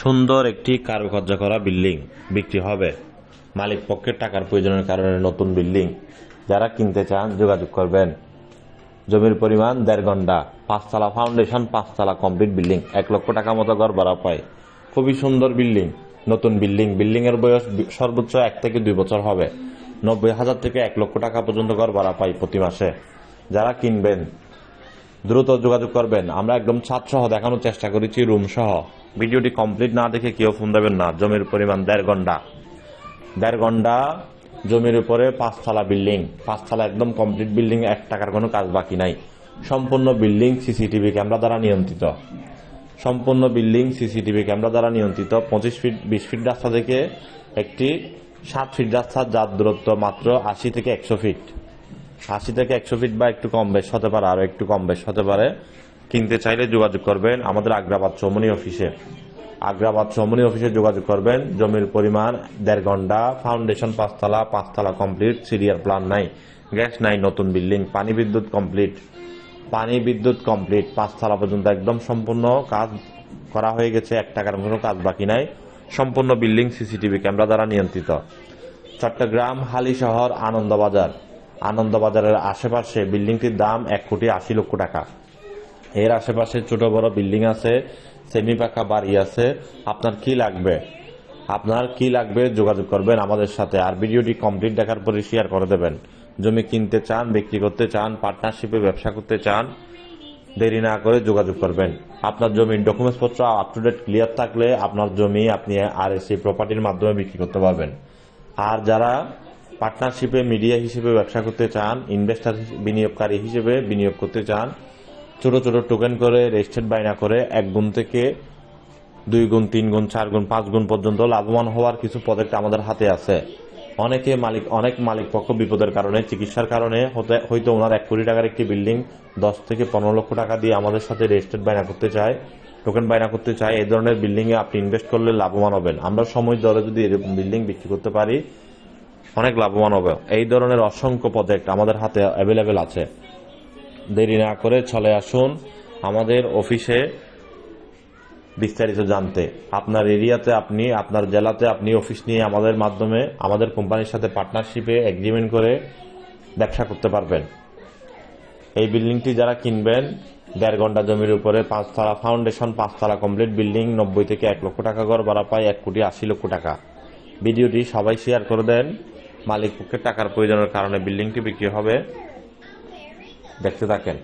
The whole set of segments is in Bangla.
সুন্দর একটি কারুকার্য করা বিল্ডিং বিক্রি হবে। মালিক পক্ষের টাকার প্রয়োজনের কারণে নতুন বিল্ডিং যারা কিনতে চান যোগাযোগ করবেন। জমির পরিমাণ দেড় ঘণ্টা, পাঁচতলা ফাউন্ডেশন, পাঁচতলা কমপ্লিট বিল্ডিং, এক লক্ষ টাকা মতো ঘর ভাড়া পায়। খুবই সুন্দর বিল্ডিং, নতুন বিল্ডিং বিল্ডিং এর বয়স সর্বোচ্চ এক থেকে দুই বছর হবে। নব্বই হাজার থেকে এক লক্ষ টাকা পর্যন্ত ঘর ভাড়া পায় প্রতি মাসে। যারা কিনবেন দ্রুত যোগাযোগ করবেন। আমরা একদম ছাদ সহ দেখানোর চেষ্টা করেছি, রুম সহ। ভিডিওটি কমপ্লিট না দেখে কেউ ফোন দেবেন না। জমির পরিমাণ দেড় ঘণ্টা। দেড় ঘণ্টা জমির উপরে পাঁচতলা বিল্ডিং। পাঁচতলা একদম কমপ্লিট বিল্ডিং, এক টাকার কোনো কাজ বাকি নাই। সম্পূর্ণ বিল্ডিং সিসিটিভি ক্যামেরা দ্বারা নিয়ন্ত্রিত। সম্পূর্ণ বিল্ডিং সিসিটিভি ক্যামেরা দ্বারা নিয়ন্ত্রিত। পঁচিশ ফিট, বিশ ফিট রাস্তা থেকে একটি সাত ফিট রাস্তার যার দূরত্ব মাত্র আশি থেকে একশো ফিট। আশি থেকে একশো ফিট বা একটু কম বেশ হতে পারে, আরও একটু কম বেশ হতে পারে। কিনতে চাইলে যোগাযোগ করবেন আমাদের আগ্রাবাদ চৌমনি অফিসে। আগ্রাবাদ চৌমনি অফিসে যোগাযোগ করবেন। জমির পরিমাণ দেড় ঘণ্টা ফাউন্ডেশন পাঁচতলা পাঁচতলা কমপ্লিট সিরিয়াল প্ল্যান নাই। গ্যাস নাই, নতুন বিল্ডিং পানি বিদ্যুৎ কমপ্লিট পানি বিদ্যুৎ কমপ্লিট পাঁচতলা পর্যন্ত একদম সম্পূর্ণ কাজ করা হয়ে গেছে, এক টাকার কোনো কাজ বাকি নাই। সম্পূর্ণ বিল্ডিং সিসিটিভি ক্যামেরা দ্বারা নিয়ন্ত্রিত। চট্টগ্রাম, হালি শহর, আনন্দবাজার। আনন্দবাজারের আশেপাশে বিল্ডিংটির দাম এক কোটি আশি লক্ষ টাকা। এর আশেপাশে ছোট বড় বিল্ডিং আছে সেমি পাকা বাড়ি আছে। আপনার কি লাগবে? আপনার কি লাগবে যোগাযোগ করবেন আমাদের সাথে। আর ভিডিওটি কমপ্লিট দেখার পরে শেয়ার করে দেবেন। জমি কিনতে চান, বিক্রি করতে চান পার্টনারশিপে ব্যবসা করতে চান, দেরি না করে যোগাযোগ করবেন। আপনার জমির ডকুমেন্টস পত্র আপ টু ডেট ক্লিয়ার থাকলে আপনার জমি আপনি আর এসি প্রপার্টির মাধ্যমে বিক্রি করতে পারবেন। আর যারা পার্টনারশিপে মিডিয়া হিসেবে ব্যবসা করতে চান ইনভেস্টার বিনিয়োগকারী হিসেবে বিনিয়োগ করতে চান, ছোট ছোট টোকেন করে রেজিস্টার্ড বাইনা করে এক গুণ থেকে দুই গুণ, তিন গুণ, চার গুণ, পাঁচ গুণ পর্যন্ত লাভবান হওয়ার কিছু প্রজেক্ট আমাদের হাতে আছে। অনেকে মালিক, অনেক মালিক পক্ষ বিপদের কারণে, চিকিৎসার কারণে হয়তো ওনার এক কোটি টাকার একটি বিল্ডিং দশ থেকে পনেরো লক্ষ টাকা দিয়ে আমাদের সাথে রেজিস্টার্ড বাইনা করতে চায় টোকেন বাইনা করতে চায়, এই ধরনের বিল্ডিং এ আপনি ইনভেস্ট করলে লাভবান হবেন। আমরা সময় দরে যদি এরকম বিল্ডিং বিক্রি করতে পারি অনেক লাভবান হবে। এই ধরনের অসংখ্য প্রজেক্ট আমাদের হাতে অ্যাভেলেবেল আছে। দেরি না করে চলে আসুন আমাদের অফিসে বিস্তারিত জানতে। আপনার এরিয়াতে আপনি, আপনার জেলাতে আপনি অফিস নিয়ে আমাদের মাধ্যমে, আমাদের কোম্পানির সাথে পার্টনারশিপে এগ্রিমেন্ট করে ব্যবসা করতে পারবেন। এই বিল্ডিংটি যারা কিনবেন, দেড় ঘণ্টা জমির উপরে, পাঁচতলা ফাউন্ডেশন পাঁচতলা কমপ্লিট বিল্ডিং নব্বই থেকে এক লক্ষ টাকা ঘর, ভাড়া পায় এক কোটি আশি লক্ষ টাকা। ভিডিওটি সবাই শেয়ার করে দেন। মালিক পক্ষে টাকার প্রয়োজনের কারণে বিল্ডিংটি বিক্রি হবে। দেখতে থাকেন।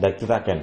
দেখতে থাকেন।